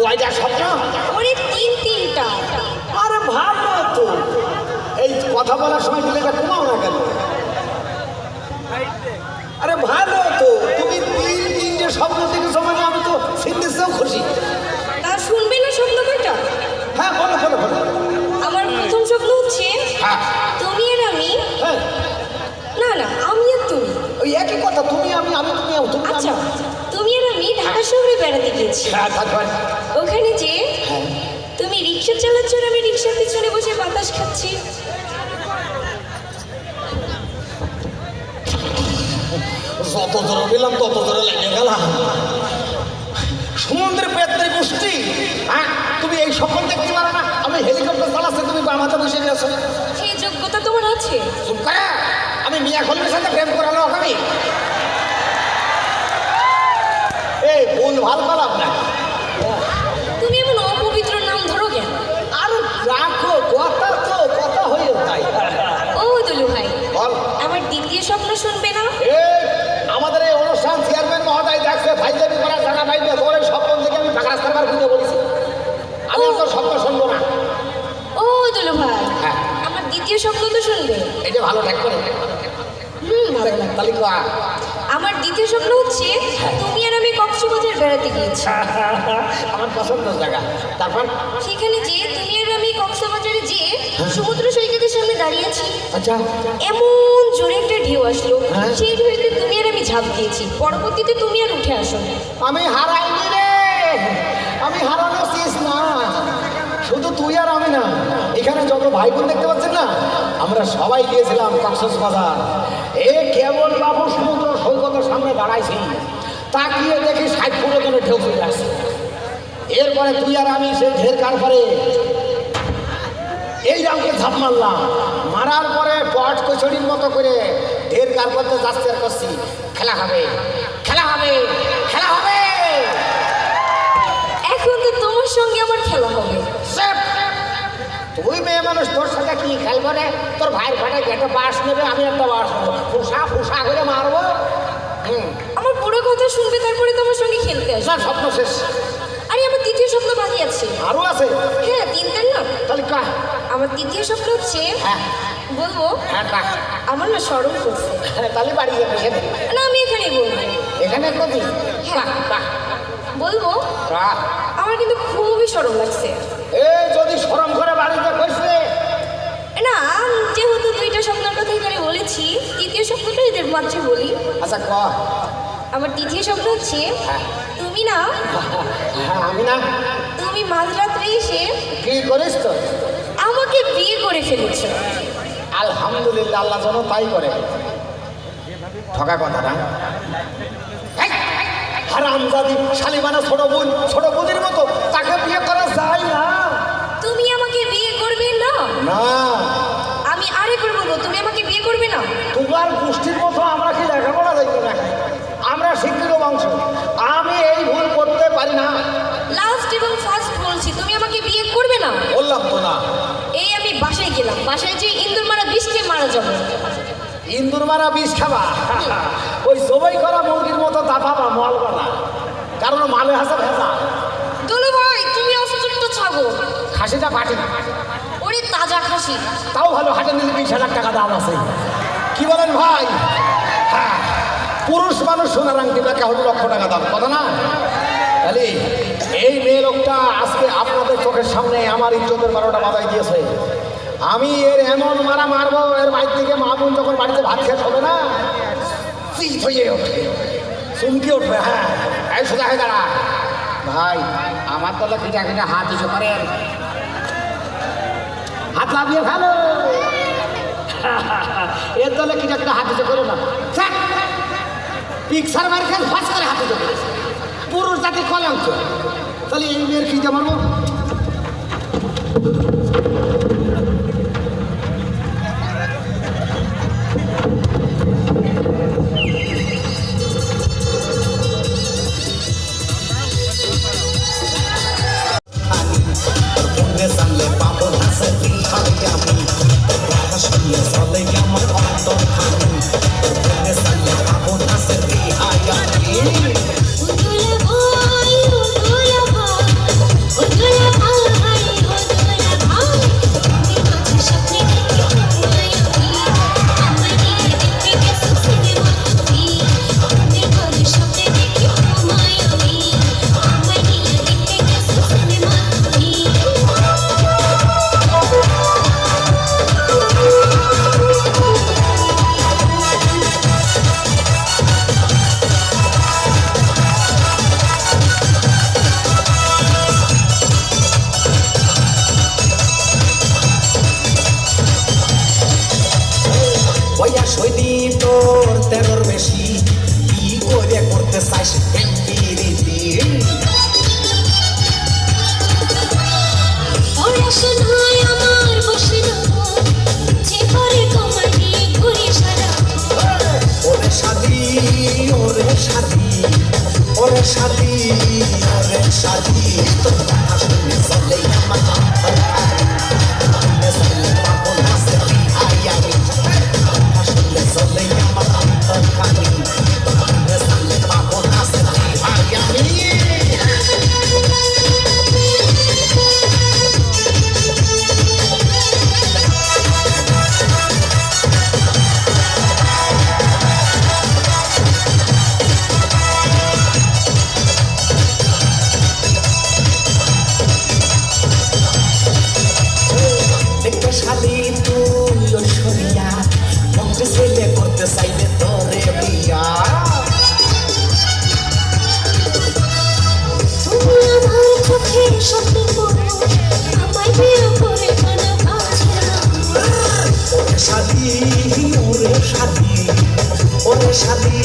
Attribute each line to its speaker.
Speaker 1: কয়টা স্বপ্ন?
Speaker 2: ওরে তিন তিনটা।
Speaker 1: আরে ভালো তো। এই কথা বলার সময় দিলে এটা কমাও না কেন? আরে ভালো তো। তুমি তিন তিনটে স্বপ্ন দেখেছ মানে আমি তো সিন্দেশেও খুশি।
Speaker 2: তা শুনবে না স্বপ্ন কয়টা?
Speaker 1: হ্যাঁ বলো বলো বলো।
Speaker 2: আমার প্রথম স্বপ্ন হচ্ছে
Speaker 1: হ্যাঁ।
Speaker 2: তুমি আর আমি
Speaker 1: হ্যাঁ।
Speaker 2: না না আমি আর তুমি।
Speaker 1: ওই একই কথা তুমি আমি আমি তুমি আমি, তুমি
Speaker 2: আচ্ছা। শহরে বেড়াতে গিয়েছি।
Speaker 1: হ্যাঁ
Speaker 2: ওখানে যে
Speaker 1: হ্যাঁ।
Speaker 2: তুমি রিক্সা চালাচ্ছ আর আমি রিক্সার পিছনে বসে বাতাস খাচ্ছি?
Speaker 1: যত জোরে দিলাম তত জোরে লেগে গেলাম। সমুদ্রে পেত্রে গোষ্ঠী হ্যাঁ তুমি এই স্বপ্ন দেখতে পারো না। আমি হেলিকপ্টার চালাচ্ছি তুমি বামাতে বসে গেছো।
Speaker 2: সেই যোগ্যতা তোমার আছে।
Speaker 1: আমি মিয়া খলিমের সাথে প্রেম করালো আমি এই ভুল ভালো পালাম না
Speaker 2: তুমি এমন অপবিত্র নাম ধরো কেন
Speaker 1: আর রাখো কথা তো কথা হয়ে তাই
Speaker 2: ও দুলু ভাই
Speaker 1: বল
Speaker 2: আমার দ্বিতীয় স্বপ্ন শুনবে না
Speaker 1: এই আমাদের এই অনুষ্ঠান চেয়ারম্যান মহোদয় দেখছে ভাইজাবি করার জায়গা পাইবে তোর স্বপ্ন থেকে আমি টাকা রাস্তার বার খুঁজে বলেছি। আমি আর স্বপ্ন শুনব না।
Speaker 2: ও দুলু ভাই
Speaker 1: হ্যাঁ।
Speaker 2: আমার দ্বিতীয় স্বপ্ন তো শুনবে।
Speaker 1: ভালো করে
Speaker 2: হুম ভালো লাগে।
Speaker 1: তাহলে
Speaker 2: আমার দ্বিতীয় স্বপ্ন হচ্ছে তুমি আর আমি কক্সবাজার বেড়াতে গিয়েছি।
Speaker 1: আমার পছন্দের জায়গা। তারপর?
Speaker 2: সেখানে যে তুমি আর আমি কক্সবাজারে যে সমুদ্র সৈকতের সামনে দাঁড়িয়েছি।
Speaker 1: আচ্ছা।
Speaker 2: এমন জোরে একটা ঢেউ আসলো।
Speaker 1: হ্যাঁ।
Speaker 2: সেই ঢেউতে ঝাঁপ দিয়েছি। পরবর্তীতে তুমি আর উঠে আসো
Speaker 1: আমি হারাইনি রে। আমি হারানো শেষ না। শুধু তুই আর আমি না। এখানে যত ভাই বোন দেখতে পাচ্ছেন না, আমরা সবাই গিয়েছিলাম কক্সস বাজার। এ কেবল বাবু সমুদ্র সৈকতের সামনে দাঁড়াইছি। তাকিয়ে দেখি ষাট ফুটো ঢেউ চলে আসছে। এরপরে তুই আর আমি সেই ঢের কারবারে এই রামকে ঝাপ মারলাম। মারার পরে পট কচুরির মতো করে ঢের কার করতে যাচ্ছে আর করছি খেলা হবে খেলা হবে খেলা হবে!
Speaker 2: এখন তো তোমার সঙ্গে আমার খেলা হবে!
Speaker 1: তুই মেয়ে মানুষ তোর সাথে কি খেলব রে? তোর ভাইয়ের ফাটে গেটে বাস নেবে আমি একটা বাস নেব। ফুসা ফুসা করে মারবো। হুম।
Speaker 2: আমার পুরো কথা শুনবে তারপরে তোমার সঙ্গে খেলতে আসবে।
Speaker 1: স্বপ্ন শেষ।
Speaker 2: স্বপ্ন বাকি আছে।
Speaker 1: আরও আছে?
Speaker 2: হ্যাঁ তিনটার না।
Speaker 1: তাহলে কা।
Speaker 2: আমার তৃতীয় স্বপ্ন হচ্ছে।
Speaker 1: হ্যাঁ।
Speaker 2: বলব?
Speaker 1: হ্যাঁ কা।
Speaker 2: আমার না স্মরণ করছে।
Speaker 1: তাহলে বাড়ি যাবে
Speaker 2: না আমি এখানেই বলব।
Speaker 1: এখানে কবি
Speaker 2: হ্যাঁ। বলব? আমার কিন্তু খুবই সরম লাগছে।
Speaker 1: এই যদি সরম করে বাড়িতে বসবে
Speaker 2: না যেহেতু দুইটা স্বপ্নের কথা এখানে বলেছি তৃতীয় স্বপ্নটা এদের মাঝে বলি।
Speaker 1: আচ্ছা ক।
Speaker 2: আমার তৃতীয় স্বপ্ন হচ্ছে তুমি না?
Speaker 1: হ্যাঁ আমি না।
Speaker 2: তুমি মাঝরাত্রে এসে
Speaker 1: কি করিস তো?
Speaker 2: আমাকে বিয়ে করে ফেলেছো।
Speaker 1: আলহামদুলিল্লাহ আল্লাহ যেন তাই করে। ঠকা কথা না। হারামজাদি শালিমানা ছোট বোন ছোট বোনের মতো তাকে বিয়ে করা যায় না।
Speaker 2: তুমি আমাকে বিয়ে করবে না?
Speaker 1: না।
Speaker 2: আমি আরেকবার বলব তুমি আমাকে বিয়ে করবে না?
Speaker 1: তোমার গোষ্ঠীর মতো আমরা কি দেখব? শিক্ষিত বংশ। আমি এই ভুল করতে পারি না।
Speaker 2: লাস্ট এবং ফার্স্ট বলছি তুমি আমাকে বিয়ে করবে না?
Speaker 1: বললাম তো না।
Speaker 2: এই আমি বাসায় গেলাম। বাসায় যে ইন্দুর মারা বিষকে মারা যাব।
Speaker 1: ইন্দুর মারা বিষ খাবা? ওই সবাই করা মুরগির মতো দাফাবা মল বানা কারণ মালে হাসা ভেজা।
Speaker 2: দোলো ভাই তুমি অসুস্থ ছাগো
Speaker 1: খাসিটা পাটি।
Speaker 2: ওরে তাজা খাসি।
Speaker 1: তাও ভালো হাটে নিলে বিশ হাজার টাকা দাম আছে। কি বলেন ভাই? হ্যাঁ। পুরুষ মানুষ সোনার আংটি না কেউ লক্ষ টাকা দাম, কথা না? তাহলে এই মেয়ে লোকটা আজকে আপনাদের চোখের সামনে আমার ইজ্জতের বারোটা বাজাই দিয়েছে। আমি এর এমন মারা মারবো, এর বাইর থেকে মা বোন যখন বাড়িতে ভাত খেয়ে হবে না হয়ে ওঠে, চুমকি উঠবে হ্যাঁ এই সোজা হয়ে দাঁড়া। ভাই, আমার তো খিটা হাত দিতে পারেন হাত লাভিয়ে ভালো এর দলে কি একটা হাত দিতে করো না। চাক! পিকসার মার খেল ফাঁস করে হাতে দেবে পুরুষ জাতি কলঙ্ক তাহলে এই মেয়ের কি যে
Speaker 3: decisive. করতে চাইলে তোরে বিয়া তুমি আমার
Speaker 2: চোখে সত্যি করো আমায় বিয়ে করে কানা
Speaker 3: ওরে শাদি ওরে শাদি ওরে শাদি